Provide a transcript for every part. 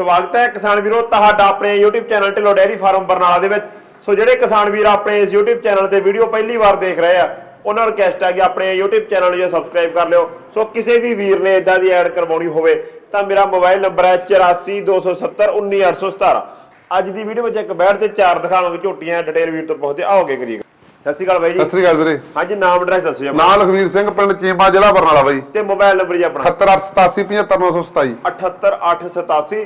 ਸਵਾਗਤ ਹੈ ਕਿਸਾਨ ਵੀਰੋ ਤੁਹਾਡਾ ਆਪਣੇ YouTube channel Dhillon dairy farm Barnala ਦੇ ਵਿੱਚ। ਸੋ ਜਿਹੜੇ ਕਿਸਾਨ ਵੀਰ ਆਪਣੇ ਇਸ YouTube ਚੈਨਲ ਤੇ ਵੀਡੀਓ ਪਹਿਲੀ ਵਾਰ ਦੇਖ ਰਹੇ ਆ ਉਹਨਾਂ ਨੂੰ ਰਿਕਵੈਸਟ ਹੈ ਕਿ ਆਪਣੇ YouTube ਚੈਨਲ ਨੂੰ ਸਬਸਕ੍ਰਾਈਬ ਕਰ ਲਿਓ। ਸੋ ਕਿਸੇ ਵੀ ਵੀਰ ਨੇ ਇਦਾਂ ਦੀ ਐਡ ਕਰਵਾਉਣੀ ਹੋਵੇ ਤਾਂ ਮੇਰਾ ਮੋਬਾਈਲ ਨੰਬਰ ਹੈ 8427191817 ਅੱਜ ਦੀ ਵੀਡੀਓ ਵਿੱਚ ਇੱਕ ਬੈਠ ਤੇ ਚਾਰ ਦਿਖਾਵਾਂਗੇ ਝੋਟੀਆਂ ਡਿਟੇਲ ਵੀਰ ਤੋਂ ਪਹੁੰਚਦੇ ਆਓਗੇ ਕਰੀਏ। ਸਤਿ ਸ਼੍ਰੀ ਅਕਾਲ ਬਾਈ ਜੀ। ਸਤਿ ਸ੍ਰੀ ਅਕਾਲ ਵੀਰੇ। ਹਾਂਜੀ ਨਾਮ ਐਡਰੈਸ ਦੱਸੋ ਜੀ ਆਪਣਾ। ਨਾਂ ਲਖਵੀਰ ਸਿੰਘ ਪਿੰਡ ਚੀਮਾ ਜ਼ਿਲ੍ਹਾ ਬਰਨਾਲਾ ਬਾਈ। ਤੇ ਮੋਬਾਈਲ ਨੰਬਰ ਜੀ ਆਪਣਾ। 7888757 78887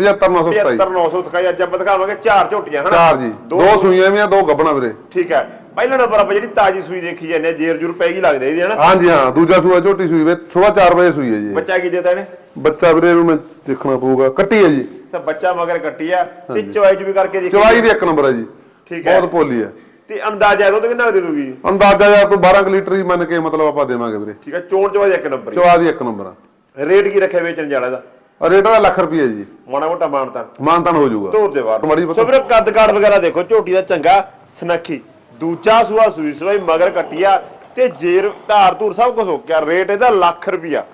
75927 75927 ਅੱਜ ਆਪਾਂ ਦਿਖਾਵਾਂਗੇ ਚਾਰ ਝੋਟੀਆਂ ਹਨਾ? ਚਾਰ ਜੀ। ਦੋ ਦੋ ਸੂਈਆਂ ਵੀ ਆ ਦੋ ਗੱਬਣਾ ਵੀਰੇ। ਠੀਕ ਹੈ। ਪਹਿਲਾ ਨੰਬਰ ਆਪਾਂ ਜਿਹੜੀ ਤਾਜੀ ਸੂਈ ਦੇਖੀ ਜਾਂਦੇ ਆ ਜੇਰ ਜੁਰ ਪੈਗੀ ਲੱਗਦੇ ਇਹਦੀ ਹਨਾ? ਹਾਂਜੀ ਹਾਂ ਦੂਜਾ ਸੂਆ ਝੋਟੀ ਸੂਈ ਵੇ ਸਵੇਰ 4 ਵਜੇ ਸੂਈ ਹੈ ਜੀ ਇਹ। ਬੱਚਾ ਕੀ ਦਿੱਤਾ ਇਹਨੇ? ਬੱਚਾ ਵੀਰੇ ਨੂੰ ਮੈਂ ਦੇਖਣਾ ਪਊਗਾ ਕੱਟੀ ਹੈ ਜੀ। ਤਾਂ ਬੱਚਾ ਮਗਰ ਕੱਟੀ ਆ ਤੇ ਚਵਾਈ ਚ ਵੀ ਕਰਕੇ ਦੇਖੀ ਚਵਾਈ ਦੀ ਇੱਕ ਨੰਬਰ ਹੈ ਜੀ। ਠੀਕ ਹੈ। ਬਹੁਤ ਭੋਲੀ ਹੈ। ਤੇ ਅੰਦਾਜ਼ਾ ਇਹਦਾ ਕਿੰਨਾ ਦੇ ਦੂਗੀ? ਅੰਦਾਜ਼ਾ ਯਾਰ ਕੋਈ 12 ਕੁ ਲੀਟਰ ਹੀ ਮੰਨ ਕੇ ਮਤਲਬ ਆਪਾਂ ਦੇਵਾਂਗੇ ਵੀਰੇ। ਠੀਕ ਹੈ ਚੋਣ ਚਵਾਈ ਇੱਕ ਨੰਬਰ ਇੱਕ ਰੇਟ ਕੀ ਰੱਖਿਆ ਵੇਚਣ ਜਾਲਾ ਦਾ? ਰੇਟ ਦਾ ਲੱਖ ਰੁਪਏ ਜੀ। ਮਾੜਾ ਮੋਟਾ ਮਾਨਤਾ ਮਾਨਤਾਨ ਹੋ ਜਾਊਗਾ। ਤੋਰ ਦੇ ਬਾਹਰ ਮਾੜੀ ਸੋ ਵੀਰੇ ਕੱਦ ਕਾਠ ਵਗੈਰਾ ਦੇਖੋ ਝੋਟੀ ਦਾ ਚੰਗਾ ਸਨੱਖੀ। ਦੂਜਾ ਸੂਆ ਸੂਈ ਸੂਈ ਮਗਰ ਕੱਟਿਆ ਤੇ ਜੇਰ ਧਾਰ ਧੂਰ ਸਭ ਕੁਝ ਹੋ ਗਿਆ ਰੇਟ ਇਹਦਾ ਲੱਖ ਰੁਪਿਆ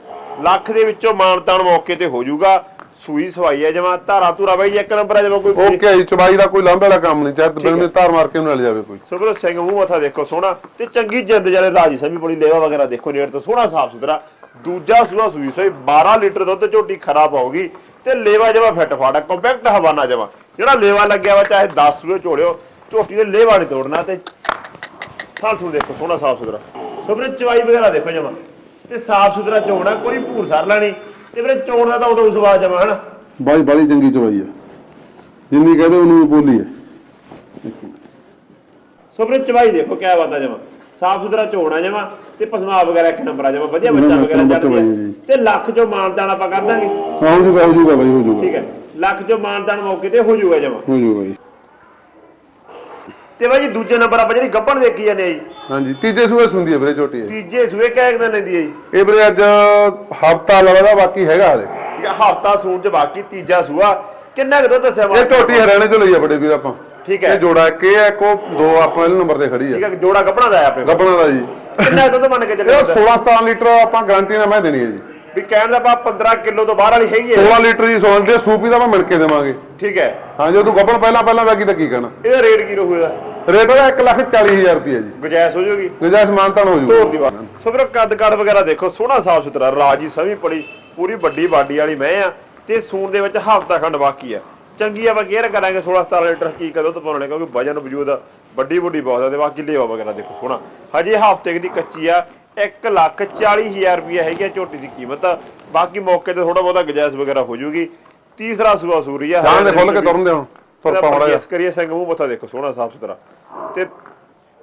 ਲੱਖ ਦੇ ਵਿੱਚੋਂ ਮਾਨਤਾਨ ਮੌਕੇ ਤੇ ਹੋ ਜਾਊਗਾ। ਸੂਈ ਸਵਾਈ ਹੈ ਜਮਾ ਧਾਰਾ ਧੂਰਾ ਬਾਈ ਇੱਕ ਨੰਬਰ ਹੈ ਜਮਾ ਕੋਈ ਓਕੇ ਜੀ ਚਵਾਈ ਦਾ ਕੋਈ ਲਾਂਭੇ ਵਾਲਾ ਕੰਮ ਨਹੀਂ ਚਾਹੇ ਬਿਲ ਮੇ ਧਾਰ ਮਾਰ ਕੇ ਉਹਨੂੰ ਲੈ ਜਾਵੇ ਕੋਈ। ਸੁਬਰ ਸਿੰਘ ਮੂੰਹ ਮੱਥਾ ਦੇਖੋ ਸੋਹਣਾ ਤੇ ਚੰਗੀ ਜਿੰਦ ਜਿਹੜੇ ਰਾਜੀ ਸਮੀ ਬੜੀ ਲੇਵਾ ਵਗੈਰਾ ਦੇਖੋ ਨੇੜ ਤੋਂ ਸੋਹਣਾ ਸਾਫ਼ ਸੁਥਰਾ। ਦੂਜਾ ਸੂਆ ਸੂਈ ਸੋਈ 12 ਲੀਟਰ ਦੁੱਧ ਝੋਟੀ ਖਰਾਬ ਹੋਊਗੀ ਤੇ ਲੇਵਾ ਜਮਾ ਫਿੱਟ ਫਾੜਾ ਕੰਪੈਕਟ ਹਵਾਨਾ ਜਮਾ। ਜਿਹੜਾ ਲੇਵਾ ਲੱਗਿਆ ਵਾ ਚਾਹੇ 10 ਸੂਏ ਝੋੜਿਓ ਝੋਟੀ ਦੇ ਲੇਵਾ ਨਹੀਂ ਤੋੜਨਾ ਤੇ ਥਾਲ ਥੂ ਦੇਖੋ ਸੋਹਣਾ ਸਾਫ਼ ਸੁਥਰਾ। ਸੁਬਰ ਚਵਾਈ ਵਗੈਰਾ ਦੇਖੋ ਜਮਾ। ਤੇ ਸਾਫ਼ ਸੁਥਰਾ ਚੋਣਾ ਕੋਈ ਭੂਰ ਸਰ ਲੈਣੀ ਤੇ ਵੀਰੇ ਚੋਣ ਦਾ ਤਾਂ ਉਦੋਂ ਸਵਾਦ ਜਮਾ ਹਨਾ? ਬਾਈ ਬਾਲੀ ਚੰਗੀ ਚਵਾਈ ਹੈ ਜਿੰਨੀ ਕਹਦੇ ਉਹਨੂੰ ਬੋਲੀ ਹੈ ਸੋ ਵੀਰੇ ਚਵਾਈ ਦੇਖੋ ਕਿਆ ਬਾਤ ਆ ਜਮਾ। ਸਾਫ਼ ਸੁਥਰਾ ਝੋਣਾ ਜਮਾ। ਤੇ ਪਸਮਾ ਵਗੈਰਾ ਇੱਕ ਨੰਬਰ ਆ ਜਮਾ ਵਧੀਆ ਬੱਚਾ ਵਗੈਰਾ ਚੜਦੀ ਹੈ ਹੈ ਜੀ। ਤੇ ਲੱਖ ਚੋਂ ਮਾਨਦਾਨ ਆਪਾਂ ਕਰ ਦਾਂਗੇ। ਹੋ ਜੂਗਾ ਹੋ ਜੂਗਾ ਬਾਈ ਹੋ ਜੂਗਾ ਠੀਕ ਹੈ। ਲੱਖ ਚੋਂ ਮਾਨਦਾਨ ਮੌਕੇ ਤੇ ਹੋ ਜਾਊਗਾ ਜਮਾ। ਹੋ ਜੂਗਾ ਜੀ। ਤੇ ਬਾਈ ਜੀ ਦੂਜੇ ਨੰਬਰ ਆਪਾਂ ਜਿਹੜੀ ਗੱਪਣ ਦੇਖੀ ਜਾਂਦੇ ਆ ਜੀ। ਹਾਂਜੀ ਤੀਜੇ ਸੂਏ ਸੁੰਦੀ ਹੈ ਵੀਰੇ ਝੋਟੀ ਇਹ। ਤੀਜੇ ਸੂਏ ਕਹਿ ਦਿਨ ਲੈਂਦੀ ਹੈ ਜੀ? ਇਹ ਵੀਰੇ ਅੱਜ ਹਫਤਾ ਲੱਗਦਾ ਬਾਕੀ ਹੈਗਾ ਹਲੇ। ਠੀਕ ਹੈ ਹਫਤਾ ਸੂਣ ਚ ਬਾਕੀ ਤੀਜਾ ਸੂਆ। ਕਿੰਨਾ ਕੁ ਦੁੱਧ ਦੱਸਿਆ ਇਹ? ਝੋਟੀ ਹਰਿਆਣੇ ਤੋਂ ਲਈ ਆ ਬੜੇ ਵੀਰ ਆਪਾਂ। ਠੀਕ ਹੈ। ਇਹ ਜੋੜਾ ਇੱਕ ਇਹ ਹੈ ਕੋ ਦੋ ਆਪਾਂ ਇਹਦੇ ਨੰਬਰ ਤੇ ਖੜੀ ਠੀਕ ਆ ਹੈ ਜੋੜਾ ਗੱਪਣਾ ਦਾ ਆ ਕੋਲ। ਗੱਬਣਾ ਦਾ ਜੀ। ਕਿੰਨਾ ਦੁੱਧ ਮੰਨ ਕੇ ਇਹ ਚੱਲੇ 16 17 ਲੀਟਰ ਆਪਾਂ ਗਾਰੰਟੀ ਨਾਲ ਮੈਂ ਦੇਣੀ ਹੈ ਜੀ। ਵੀ ਕਹਿਣ ਦਾ ਆਪਾਂ 15 ਕਿਲੋ ਤੋਂ ਬਾਹਰ ਵਾਲੀ ਹੈਗੀ ਹੈ। 16 ਲੀਟਰ ਦੀ ਸੌਣ ਦੇ ਸੂਪੀ ਦਾ ਮੈਂ ਮਿਣ ਕੇ ਦੇਵਾਂਗੇ। ਠੀਕ ਹੈ। ਹਾਂ ਜੇ ਤੂੰ ਗੱਬਣ ਪਹਿਲਾਂ ਪਹਿਲਾਂ ਵੈਗੀ ਤਾਂ ਕੀ ਕਹਿਣਾ? ਇਹਦਾ ਰੇਟ ਕੀ ਰਹੂਗਾ? ਰੇਟ ਉਹਦਾ 1 ਲੱਖ 40 ਹਜ਼ਾਰ ਰੁਪਏ ਜੀ। ਗੁਜਾਇਸ਼ ਹੋ ਜਾਊਗੀ ਗੁਜਾਇਸ਼ ਮਾਨਤਾਨ ਹੋ ਤੋਰ ਦੀ ਜੂਗਾ ਬਾਤ। ਸੋ ਵੀਰੋ ਕੱਦ ਕਾਠ ਵਗੈਰਾ ਦੇਖੋ ਸੋਹਣਾ ਸਾਫ਼ ਸੁਥਰਾ ਰਾਜੀ ਸਵੀ ਪੜੀ ਪੂਰੀ ਵੱਡੀ ਬਾਡੀ ਵਾਲੀ ਮੈਂ ਆ ਤੇ ਸੂਣ ਦੇ ਵਿੱਚ ਹਫਤਾ ਖੰਡ ਬਾਕੀ ਆ। ਚੰਗੀ ਆਪਾਂ ਕੇਅਰ ਕਰਾਂਗੇ 16 17 ਲੀਟਰ ਕੀ ਕਦੋਂ ਤੋਂ ਪਾਉਣੇ ਕਿਉਂਕਿ ਵਜਨ ਵਜੂਦ ਵੱਡੀ ਵੱਡੀ ਬਹੁਤ ਆ ਤੇ ਬਾਕੀ ਲੇਵਾ ਵਗੈਰਾ ਦੇਖੋ ਸੋਹਣਾ। ਹਜੇ ਹਫ਼ਤੇ ਦੀ ਕੱਚੀ ਆ 1 ਲੱਖ 40 ਹਜ਼ਾਰ ਰੁਪਏ ਹੈਗੀ ਆ ਝੋਟੀ ਦੀ ਕੀਮਤ। ਬਾਕੀ ਮੌਕੇ ਤੇ ਥੋੜਾ ਬਹੁਤਾ ਗੁਜਾਇਸ਼ ਵਗੈਰਾ ਹੋ ਜਾਊਗੀ ਤੀਸਰਾ ਸੂਆ ਸੂਰੀ ਆ ਜਾਣ ਦੇ ਖੁੱਲ ਕੇ ਤੁਰਨ ਦੇ ਹੁਣ ਤੁਰ ਪਾ ਮੜਾ ਇਸ ਕਰੀਏ ਸਿੰਘ ਮੂੰਹ ਮੱਥਾ ਦੇਖੋ ਸੋਹਣਾ ਸਾਫ਼ ਸੁਥਰਾ। ਤੇ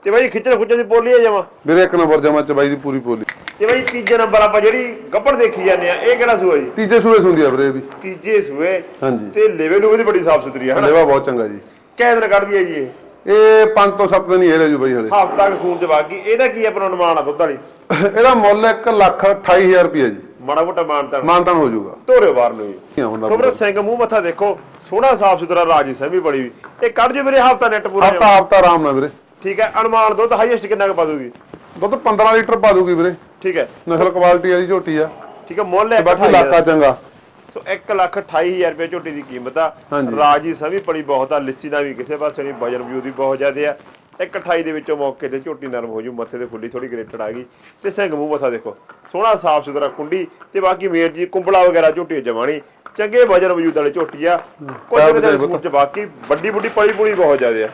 ਤੇ ਬਾਈ ਖਿੱਚਣ ਖੁੱਚਣ ਦੀ ਬੋਲੀ ਆ ਜਾਵਾਂ ਵੀਰੇ ਇੱਕ ਨੰਬਰ ਜਮਾ ਚ ਬਾਈ ਦੀ ਪੂਰੀ ਪੋਲੀ। ਤੇ ਬਈ ਤੀਜੇ ਨੰਬਰ ਆਪਾਂ ਜਿਹੜੀ ਗੱਪੜ ਦੇਖੀ ਜਾਂਦੇ ਆ ਇਹ ਕਿਹੜਾ ਸੂਆ ਜੀ? ਤੀਜੇ ਸੂਏ ਸੁੰਦੀ ਆ ਵੀਰੇ ਵੀ। ਤੀਜੇ ਸੂਏ। ਹਾਂਜੀ। ਤੇ ਲੇਵੇ ਲੂਵੇ ਦੀ ਬੜੀ ਸਾਫ਼ ਸੁਥਰੀ ਆ ਹਨਾ? ਲੇਵਾ ਬਹੁਤ ਚੰਗਾ ਜੀ। ਕਿੰਨੇ ਦਿਨ ਕੱਢਦੀ ਹੈ ਜੀ ਇਹ। ਇਹ 5 ਤੋਂ 7 ਦਿਨ ਹੀ ਹੈ ਜੀ ਬਾਈ ਹਲੇ। ਹਫ਼ਤਾ ਕੁ ਸੂਣ ਚ ਬਾਕੀ ਇਹਦਾ ਕੀ ਆਪਣਾ ਅਨੁਮਾਨ ਆ ਦੁੱਧ ਵਾਲੀ? ਇਹਦਾ ਮੁੱਲ 1 ਲੱਖ 28000 ਰੁਪਏ ਜੀ। ਮਾੜਾ ਮੋਟਾ ਮਾਨਤਾ ਮਾਨਤਾਨ ਹੋ ਜਾਊਗਾ। ਧੋਰੇ ਬਾਹਰ ਨੂੰ ਖਬਰ ਸਿੰਘ ਮੂੰਹ ਮੱਥਾ ਦੇਖੋ ਸੋਹਣਾ ਸਾਫ਼ ਸੁਥਰਾ ਰਾਜੀ ਸਹਿਮੀ ਬੜੀ ਵੀ। ਇਹ ਕੱਢ ਜੋ ਮੇਰੇ ਹਫ਼ਤਾ ਨੈਟ ਪੂਰਾ ਹਫਤਾ ਹਫਤਾ ਆਰਾਮ ਨਾਲ ਵੀਰੇ। ਠੀਕ ਹੈ ਅਨੁਮਾਨ ਦੁੱਧ ਹਾਈਐਸਟ ਕਿੰਨਾ ਕੁ ਪਾ ਦੂਗੀ? ਦੁੱਧ 15 ਲੀਟਰ ਪਾ ਦੂਗੀ ਵੀਰੇ। ਠੀਕ ਹੈ। ਨਸਲ ਕੁਆਲਿਟੀ ਵਾਲੀ ਝੋਟੀ ਆ। ਠੀਕ ਹੈ ਮੁੱਲ ਹੈ ਬਾਕੀ ਇਲਾਕਾ ਚੰਗਾ। ਸੋ 1 ਲੱਖ 28000 ਰੁਪਏ ਝੋਟੀ ਦੀ ਕੀਮਤ ਆ। ਰਾਜੀ ਸਭੀ ਬੜੀ ਬਹੁਤ ਆ ਲਿੱਸੀ ਦਾ ਵੀ ਕਿਸੇ ਪਾਸੇ ਨਹੀਂ ਵਜਨ ਵਜੂ ਦੀ ਬਹੁਤ ਜ਼ਿਆਦੇ ਆ। 128 ਦੇ ਵਿੱਚੋਂ ਮੌਕੇ ਤੇ ਝੋਟੀ ਨਰਮ ਹੋ ਜੂ ਮੱਥੇ ਤੇ ਫੁੱਲੀ ਥੋੜੀ ਗ੍ਰੇਟਡ ਆ ਗਈ। ਤੇ ਸਿੰਘ ਮੂੰਹ ਮੱਥਾ ਦੇਖੋ ਸੋਹਣਾ ਸਾਫ਼ ਸੁਥਰਾ ਕੁੰਡੀ ਤੇ ਬਾਕੀ ਮੇਰ ਜੀ ਕੁੰਬਲਾ ਵਗੈਰਾ ਝੋਟੀ ਜਮਾਣੀ। ਚੰਗੇ ਵਜਨ ਵਜੂਦ ਵਾਲੇ ਝੋਟੀ ਆ। ਪੈਰ ਕਿਤੇ ਬਚਾਏ ਸੂਟ ਚ ਬਾਕੀ ਵੱਡੀ ਵੱਡੀ ਪਲੀ ਪੁਲੀ ਬਹੁਤ ਜ਼ਿਆਦੇ ਆ।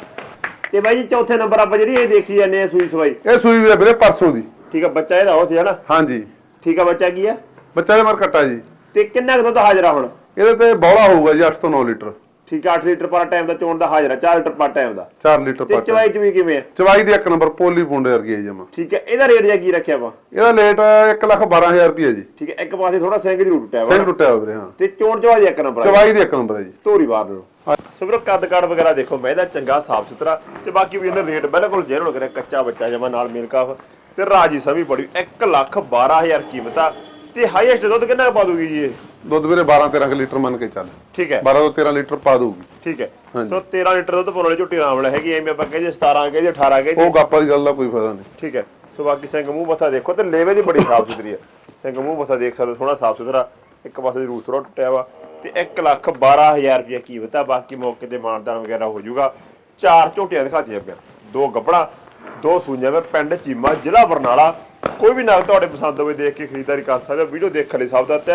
ਤੇ ਬਾਈ ਜੀ ਚੌਥੇ ਨੰਬਰ ਆਪਾਂ ਜਿਹੜੀ ਇਹ ਦੇਖੀ ਜਾਂਦੇ ਆ ਸੂਈ ਸਵਾਈ। ਇਹ ਸੂਈ ਵੀ ਆ ਵੀਰੇ ਪਰਸੋਂ ਦੀ। ਠੀਕ ਆ ਬੱਚਾ ਇਹਦਾ ਹੋ ਸੀ ਹਨਾ? ਹਾਂਜੀ। ਠੀਕ ਆ ਬੱਚਾ ਕੀ ਆ? ਬੱਚਾ ਦੇ ਮਰ ਕੱਟਾ ਜੀ। ਤੇ ਕਿੰਨਾ ਕੁ ਦੁੱਧ ਹਾਜ਼ਰਾ ਹੁਣ? ਇਹਦੇ ਤੇ ਬੌਲਾ ਹੋਊਗਾ ਜੀ 8 ਤੋਂ 9 ਲੀਟਰ। ਠੀਕ ਆ 8 ਲੀਟਰ ਪਰ ਟਾਈਮ ਦਾ ਚੋਣ ਦਾ ਹਾਜ਼ਰਾ 4 ਲੀਟਰ ਪਰ ਟਾਈਮ ਦਾ। 4 ਲੀਟਰ ਤੇ ਪੱਟ ਚਵਾਈ ਚ ਵੀ ਕਿਵੇਂ ਆ? ਚਵਾਈ ਦੀ ਇੱਕ ਨੰਬਰ ਪੋਲੀ ਪੁੰਡੇ ਵਰਗੀ ਹੈ ਜਮਾ। ਠੀਕ ਹੈ ਇਹਦਾ ਰੇਟ ਜਾਂ ਕੀ ਰੱਖਿਆ ਵਾ ਇਹਦਾ ਲੇਟ 1 ਲੱਖ 12000 ਰੁਪਏ ਜੀ। ਠੀਕ ਹੈ ਇੱਕ ਪਾਸੇ ਥੋੜਾ ਦੀ ਟੁੱਟਿਆ ਵਾ ਸਿੰਘ ਟੁੱਟਿਆ ਵੀਰੇ ਹਾਂ। ਤੇ ਚੋਣ ਚਵਾਈ ਇੱਕ ਨੰਬਰ ਆ ਚਵਾਈ ਦੀ ਇੱਕ ਨੰਬਰ ਹੈ ਜੀ। ਧੋਰੀ ਬਾਹਰ ਨੂੰ ਸੋ ਵੀਰੋ ਕੱਦ ਕਾੜ ਵਗੈਰਾ ਦੇਖੋ ਮੈਂ ਇਹਦਾ ਚੰਗਾ ਸਾਫ਼ ਸੁਥਰਾ। ਤੇ ਬਾਕੀ ਵੀ ਇਹਦਾ ਰੇਟ ਬਿਲਕੁਲ ਜੈਨੂਨ ਕਰਿਆ ਕੱਚਾ ਬੱਚਾ ਜਮਾ ਨਾਲ ਮਿਲ ਕਾਫ ਤੇ ਰਾਜੀ ਸਮੀ ਬੜੀ 1 ਲੱਖ 12000 ਕੀਮਤ। ਆ ਤੇ ਹਾਈਐਸਟ ਦੁੱਧ ਕਿੰਨਾ ਪਾ ਦੂਗੀ ਜੀ ਇਹ? ਦੁੱਧ ਵੀਰੇ 12 13 ਲੀਟਰ ਮੰਨ ਕੇ ਚੱਲ। ਠੀਕ ਹੈ। 12 ਤੋਂ 13 ਲੀਟਰ ਪਾ ਦੂਗੀ ਠੀਕ ਹੈ। ਸੋ 13 ਲੀਟਰ ਦੁੱਧ ਪਾਉਣ ਵਾਲੀ ਝੋਟੀ ਆਰਾਮ ਨਾਲ ਹੈਗੀ ਐਵੇਂ ਆਪਾਂ ਕਹਿੰਦੇ 17 ਕਹਿੰਦੇ 18 ਕਹਿੰਦੇ ਉਹ ਗੱਪਾਂ ਦੀ ਗੱਲ ਦਾ ਕੋਈ ਫਾਇਦਾ ਨਹੀਂ। ਠੀਕ ਹੈ। ਸੋ ਬਾਕੀ ਸਿੰਘ ਮੂੰਹ ਮੱਥਾ ਦੇਖੋ ਤੇ ਲੇਵੇ ਦੀ ਬੜੀ ਸਾਫ਼ ਸੁਥਰੀ ਹੈ। ਸਿੰਘ ਮੂੰਹ ਮੱਥਾ ਦੇਖ ਸਕਦੇ ਸੋਹਣਾ ਸਾਫ਼ ਸੁਥਰਾ। ਇੱਕ ਪਾਸੇ ਰੂਟ ਥੋੜਾ ਟੁੱਟਿਆ ਵਾ ਤੇ 1 ਲੱਖ 12000 ਰੁਪਏ ਕੀਮਤ ਆ ਬਾਕੀ ਮੌਕੇ ਤੇ ਮਾਨਦਾਨ ਵਗੈਰਾ ਹੋ ਜਾਊਗਾ। ਚਾਰ ਝੋਟੀਆਂ ਦਿਖਾਤੀਆਂ ਪਿਆ ਦੋ ਗੱਬੜਾ ਦੋ ਸੂਈਆਂ ਮੈਂ ਪਿੰਡ ਚੀਮਾ ਜ਼ਿਲ੍ਹਾ ਬਰਨਾਲਾ। ਕੋਈ ਵੀ ਨਗ ਤੁਹਾਡੇ ਪਸੰਦ ਹੋਵੇ ਦੇਖ ਕੇ ਖਰੀਦਦਾਰੀ ਕਰ ਸਕਦਾ ਵੀਡੀਓ ਦੇਖਣ ਲਈ ਸਭ ਦਾ ਤਹਿ